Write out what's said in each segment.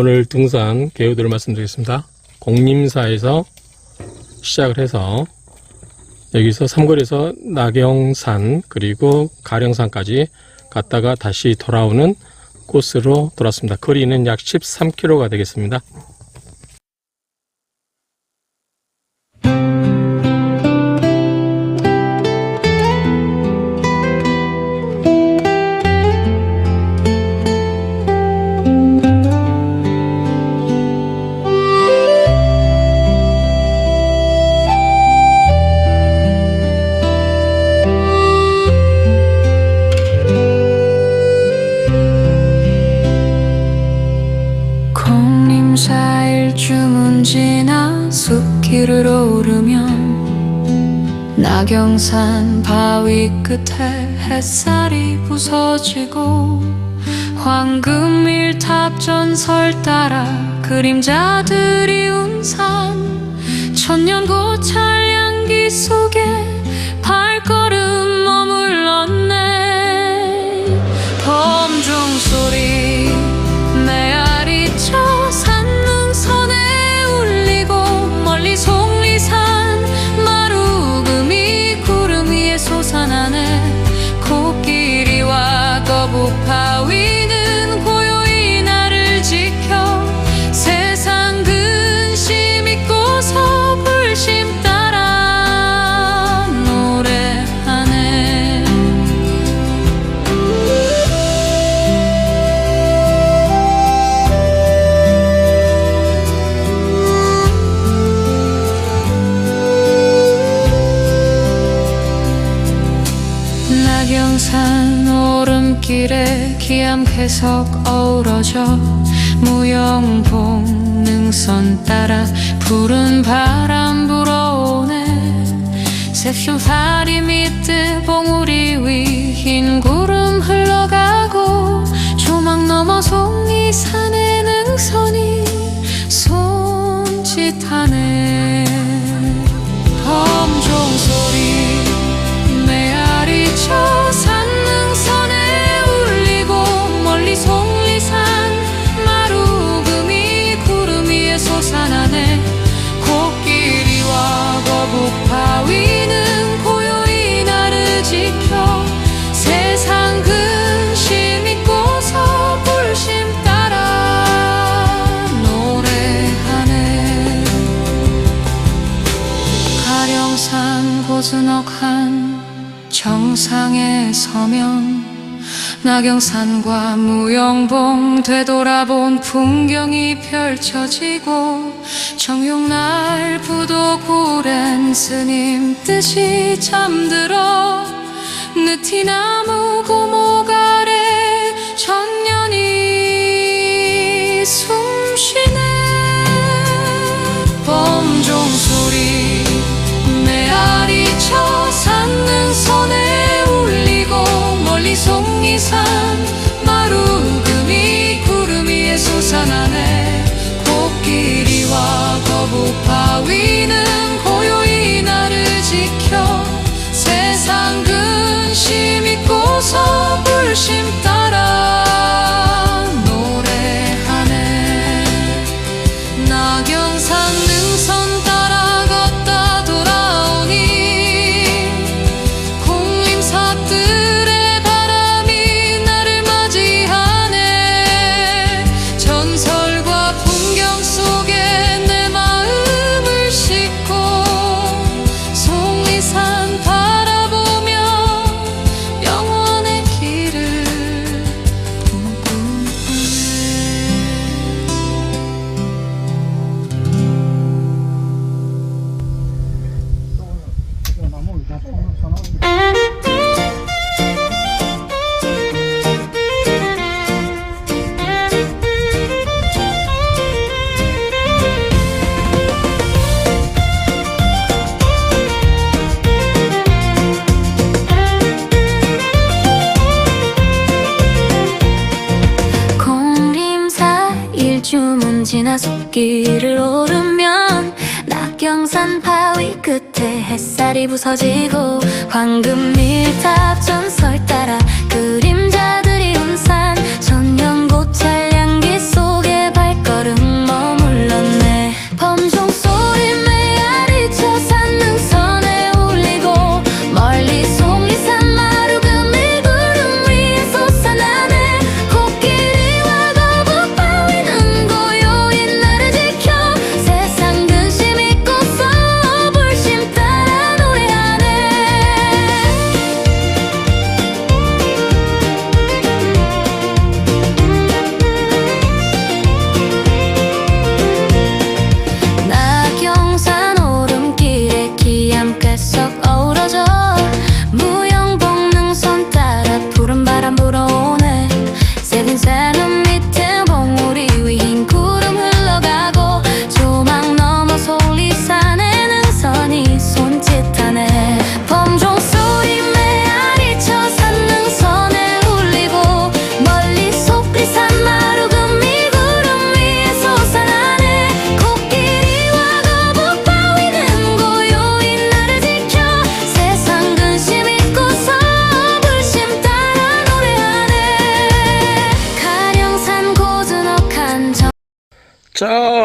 오늘 등산 계획들을 말씀드리겠습니다. 공림사에서 시작을 해서 여기서 삼거리에서 나경산 그리고 가령산까지 갔다가 다시 돌아오는 코스로 돌았습니다. 거리는 약 13km가 되겠습니다. 길을 오르면 나경산 바위 끝에 햇살이 부서지고 황금 밀 탑 전설 따라 그림자들이 운산 천년 고찰 향기 속에 코끼 계속 어우러져 무영봉 능선 따라 푸른 바람 불어오네. 새순 파리 밑에 봉우리 위 흰 구름 흘러가고 조망 넘어 송리산의 능선이 손짓하네. 범종 소리 가령산 고즈넉한 정상에 서면 나경산과 무영봉 되돌아본 풍경이 펼쳐지고 정용날 부독 오랜 스님 뜻이 잠들어 느티나무 고 산 마루금이 구름 위에 솟아나네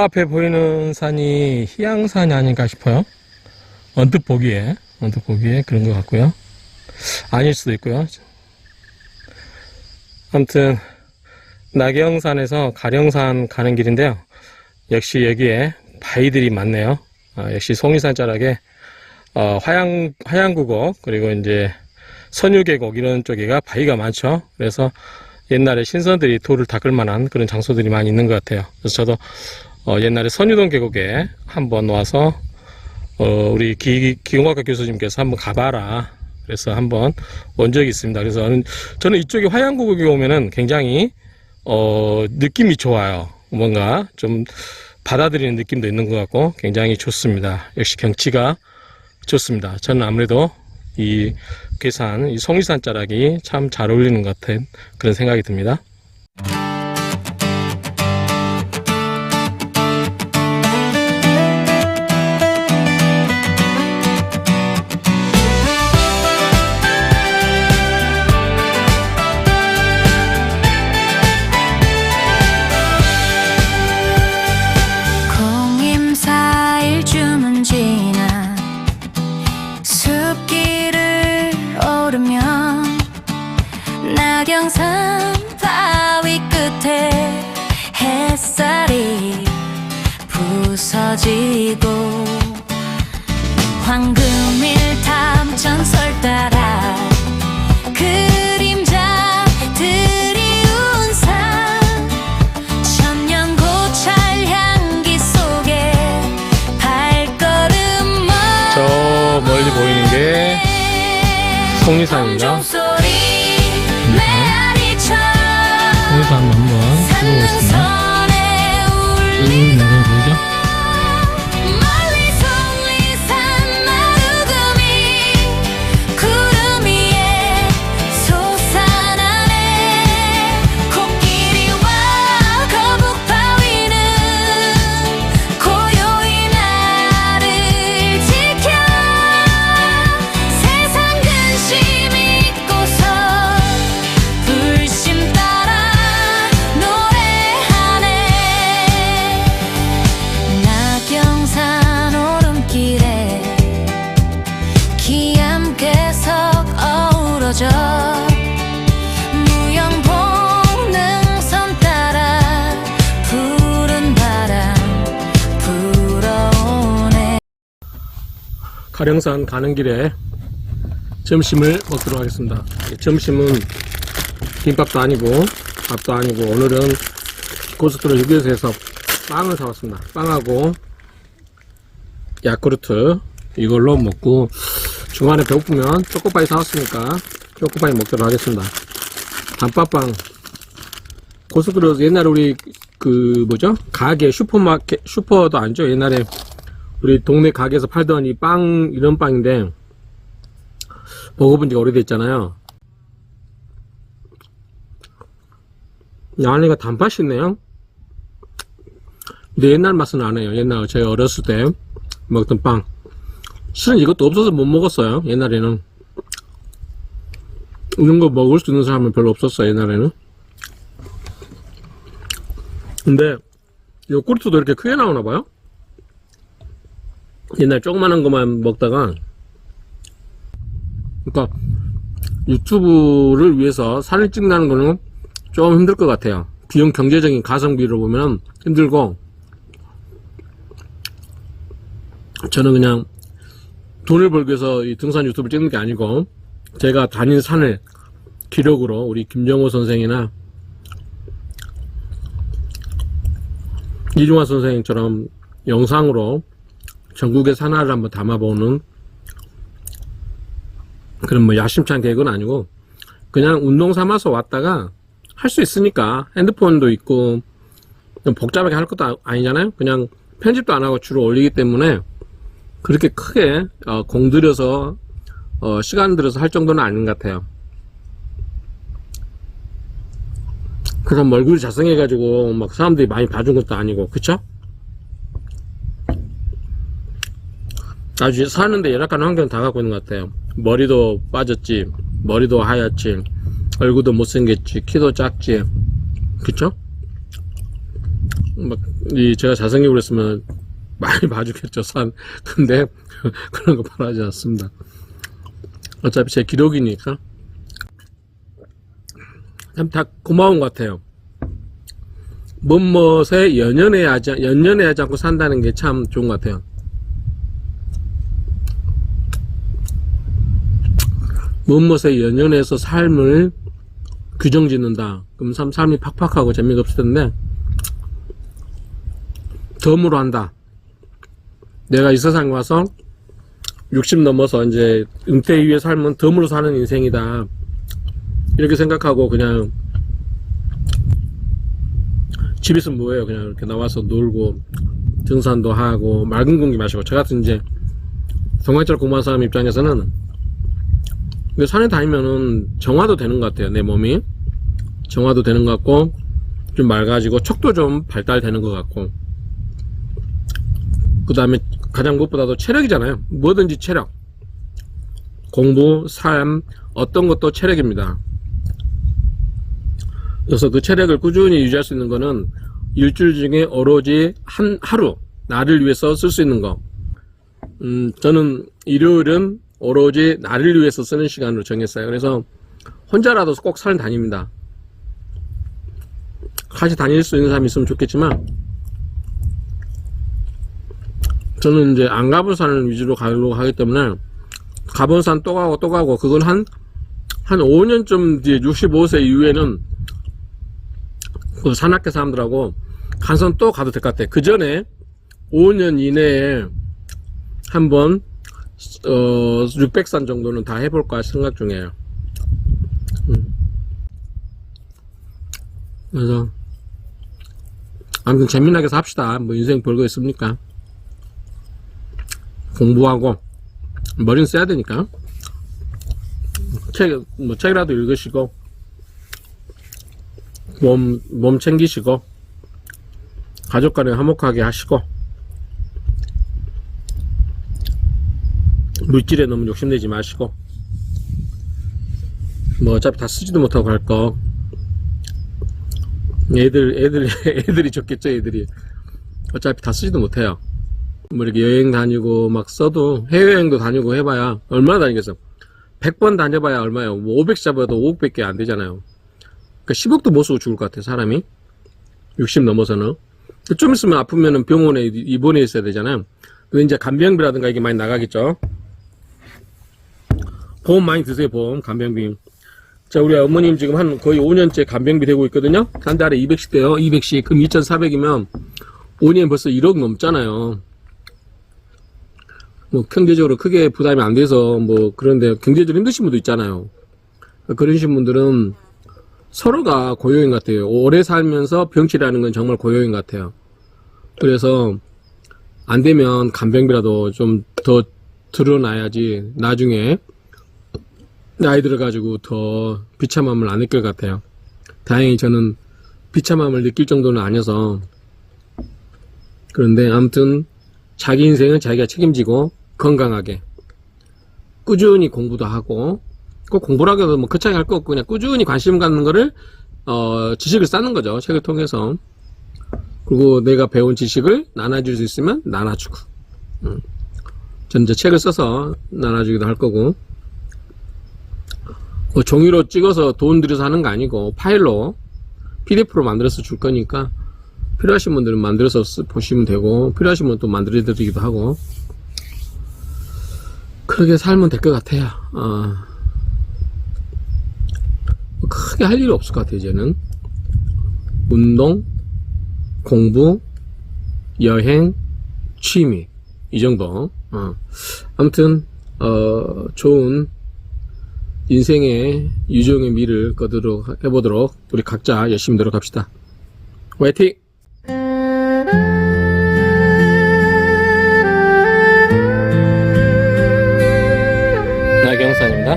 저 앞에 보이는 산이 희양산이 아닌가 싶어요. 언뜻 보기에, 언뜻 보기에 그런 것 같고요. 아닐 수도 있고요. 아무튼, 나경산에서 가령산 가는 길인데요. 역시 여기에 바위들이 많네요. 아, 역시 송리산 자락에 어, 화양 화양구곡 그리고 이제 선유계곡 이런 쪽에가 바위가 많죠. 그래서 옛날에 신선들이 돌을 닦을 만한 그런 장소들이 많이 있는 것 같아요. 그래서 저도 어, 옛날에 선유동 계곡에 한번 와서 어, 우리 기, 기공학과 교수님께서 한번 가봐라. 그래서 한번 온 적이 있습니다. 그래서 저는, 저는 이쪽에 화양구곡에 오면은 굉장히 어, 느낌이 좋아요. 뭔가 좀 받아들이는 느낌도 있는 것 같고 굉장히 좋습니다. 역시 경치가 좋습니다. 저는 아무래도 이 괴산, 이 송리산 자락이 참 잘 어울리는 것 같은 그런 생각이 듭니다. 햇살이 부서지고 황금일 탐 전설 따라 그림자 드리운 산 천년 고찰 향기 속에 발걸음 저 멀리 보이는 게 송리산입니 가령산 가는 길에 점심을 먹도록 하겠습니다. 점심은 김밥도 아니고 밥도 아니고 오늘은 고속도로 휴게소에서 빵을 사왔습니다. 빵하고 야쿠르트 이걸로 먹고 중간에 배고프면 초코파이 사왔으니까 초코파이 먹도록 하겠습니다. 단팥빵 고속도로 옛날에 우리 그 뭐죠 가게 슈퍼마켓 슈퍼도 아니죠 옛날에 우리 동네 가게에서 팔던 이 빵 이런 빵인데 먹어본 지가 오래됐잖아요. 이 안에가 단팥이 있네요. 근데 옛날 맛은 안 해요. 옛날 저희 어렸을 때 먹던 빵. 실은 이것도 없어서 못 먹었어요. 옛날에는. 이런 거 먹을 수 있는 사람은 별로 없었어요. 옛날에는. 근데 요구르트도 이렇게 크게 나오나 봐요. 옛날 조그만한 것만 먹다가 그러니까 유튜브를 위해서 사진 찍는 거는 좀 힘들 것 같아요. 비용 경제적인 가성비로 보면 힘들고 저는 그냥 돈을 벌기 위해서 이 등산 유튜브를 찍는 게 아니고 제가 다닌 산을 기록으로 우리 김정호 선생이나 이중화 선생님처럼 영상으로 전국의 산하를 한번 담아보는 그런 뭐 야심찬 계획은 아니고 그냥 운동 삼아서 왔다가 할 수 있으니까 핸드폰도 있고 좀 복잡하게 할 것도 아- 아니잖아요. 그냥 편집도 안 하고 주로 올리기 때문에 그렇게 크게 어, 공들여서 어, 시간 들여서 할 정도는 아닌 것 같아요. 그럼 얼굴이 잘생겨가지고 막 사람들이 많이 봐준 것도 아니고 그쵸? 아주 사는데 열악한 환경 다 갖고 있는 것 같아요. 머리도 빠졌지, 머리도 하얗지, 얼굴도 못생겼지, 키도 작지, 그쵸? 막, 이, 제가 잘생기고 그랬으면 많이 봐주겠죠, 산. 근데, 그런 거 바라지 않습니다. 어차피 제 기록이니까. 참 다 고마운 것 같아요. 뭐뭇에 연연해하지, 연연해하지 않고 산다는 게 참 좋은 것 같아요. 무엇에 연연해서 삶을 규정 짓는다. 그럼 삶, 삶이 팍팍하고 재미가 없을 텐데, 덤으로 한다. 내가 이 세상에 와서 60 넘어서 이제 은퇴 이후의 삶은 덤으로 사는 인생이다. 이렇게 생각하고 그냥 집에 있으면 뭐해요. 그냥 이렇게 나와서 놀고, 등산도 하고, 맑은 공기 마시고, 저 같은 이제 동아리처럼 공부한 사람 입장에서는 근데 산에 다니면은 정화도 되는 것 같아요. 내 몸이 정화도 되는 것 같고 좀 맑아지고 척도 좀 발달되는 것 같고 그 다음에 가장 무엇보다도 체력이잖아요. 뭐든지 체력 공부, 삶 어떤 것도 체력입니다. 그래서 그 체력을 꾸준히 유지할 수 있는 거는 일주일 중에 오로지 한 하루 나를 위해서 쓸 수 있는 거. 음, 저는 일요일은 오로지 나를 위해서 쓰는 시간으로 정했어요. 그래서 혼자라도 꼭 산을 다닙니다. 같이 다닐 수 있는 사람이 있으면 좋겠지만 저는 이제 안 가본 산을 위주로 가려고 하기 때문에 가본 산 또 가고 또 가고 그건 한 한 5년쯤 뒤에 65세 이후에는 그 산악회 사람들하고 간선 또 가도 될 것 같아. 그 전에 5년 이내에 한번 어, 600산 정도는 다 해볼까 생각 중이에요. 음. 그래서, 아무튼 재미나게 삽시다. 뭐 인생 별거 있습니까? 공부하고, 머리는 써야 되니까. 책, 뭐 책이라도 읽으시고, 몸, 몸 챙기시고, 가족 간에 화목하게 하시고, 물질에 너무 욕심내지 마시고. 뭐 어차피 다 쓰지도 못하고 갈 거. 애들 애들 애들이 좋겠죠 애들이. 어차피 다 쓰지도 못해요. 뭐 이렇게 여행 다니고 막 써도 해외여행도 다니고 해봐야 얼마나 다니겠어. 100번 다녀봐야 얼마예요? 뭐 500 잡아도 500밖에 안 되잖아요. 그러니까 10억도 못 쓰고 죽을 것 같아 사람이. 60 넘어서는. 좀 있으면 아프면은 병원에 입원해 있어야 되잖아요. 근데 이제 간병비라든가 이게 많이 나가겠죠 보험 많이 드세요, 보험. 간병비. 자, 우리 어머님 지금 한 거의 5년째 간병비 되고 있거든요? 한 달에 200씩 돼요. 200씩. 그럼 2,400이면 5년 벌써 1억 넘잖아요. 뭐, 경제적으로 크게 부담이 안 돼서 뭐, 그런데 경제적으로 힘드신 분도 있잖아요. 그러신 분들은 서로가 고요인 것 같아요. 오래 살면서 병치라는 건 정말 고요인 것 같아요. 그래서 안 되면 간병비라도 좀 더 드러나야지 나중에 나이 들어가지고 더 비참함을 안 느낄 것 같아요. 다행히 저는 비참함을 느낄 정도는 아니어서 그런데 아무튼 자기 인생은 자기가 책임지고 건강하게 꾸준히 공부도 하고 꼭 공부라고 해도 뭐 거창하게 할거 없고 그냥 꾸준히 관심 갖는 거를 어 지식을 쌓는 거죠 책을 통해서 그리고 내가 배운 지식을 나눠줄 수 있으면 나눠주고 음. 전 이제 책을 써서 나눠주기도 할 거고 뭐 종이로 찍어서 돈 들여서 하는 거 아니고 파일로 PDF로 만들어서 줄 거니까 필요하신 분들은 만들어서 쓰- 보시면 되고 필요하신 분은 또 만들어 드리기도 하고 그렇게 살면 될 것 같아요. 어. 뭐 크게 할 일이 없을 것 같아요. 이제는 운동, 공부, 여행, 취미 이 정도. 어. 아무튼 어, 좋은 인생의 유종의 미를 거두도록 해보도록 우리 각자 열심히 노력합시다. 화이팅! 나경산입니다.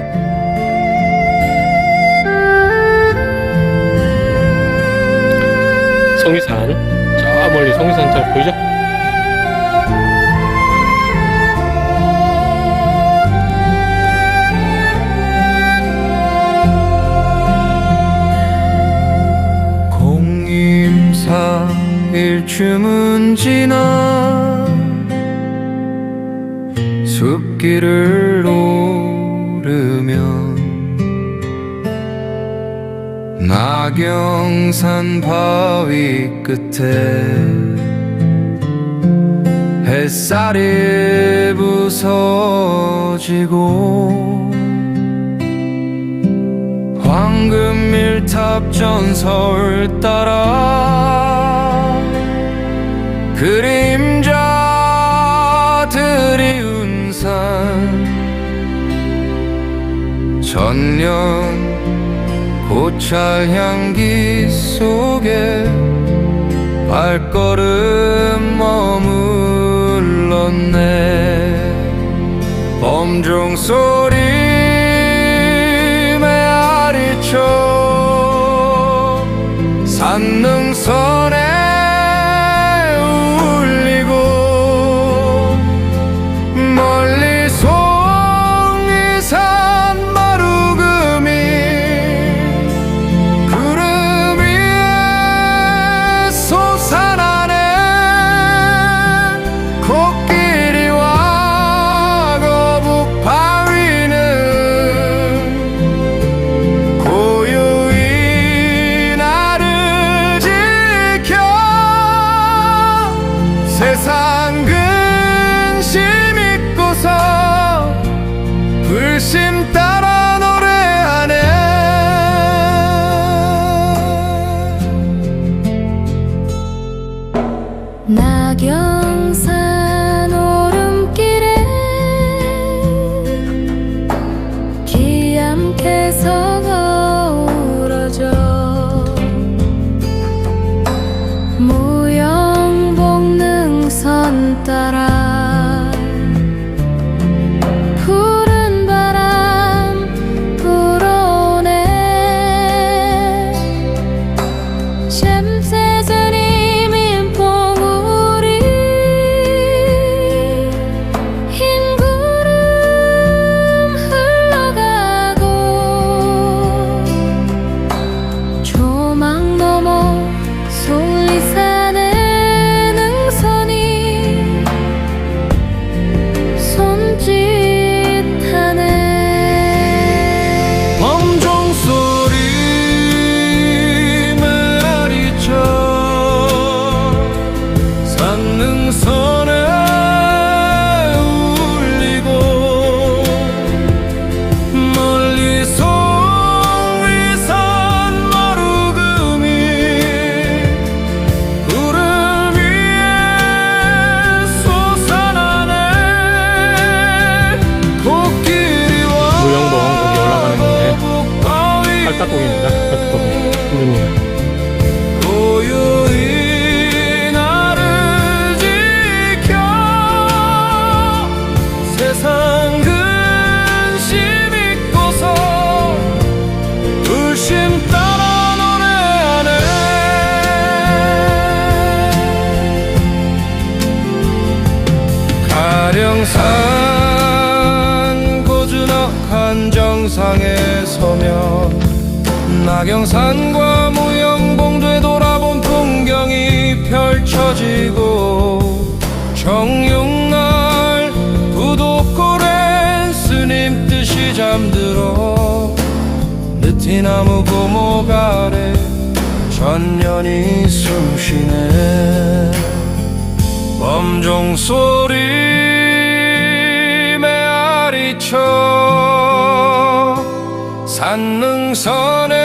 성위산, 저 멀리 성위산 잘 보이죠? 일주문 지나 숲길을 오르면 나경산 바위 끝에 햇살이 부서지고 황금 밀탑 전설 따라 그림자들이 운산 전년 고찰 향기 속에 발걸음 머물렀네. 범종 소리 메아리쳐 산능선에 정상에 서면 나경산과 무영봉 되돌아본 풍경이 펼쳐지고 정육날 부독고래 스님 뜻이 잠들어 느티나무 고목 아래 전년이 숨쉬네. 범종 소리 산능선에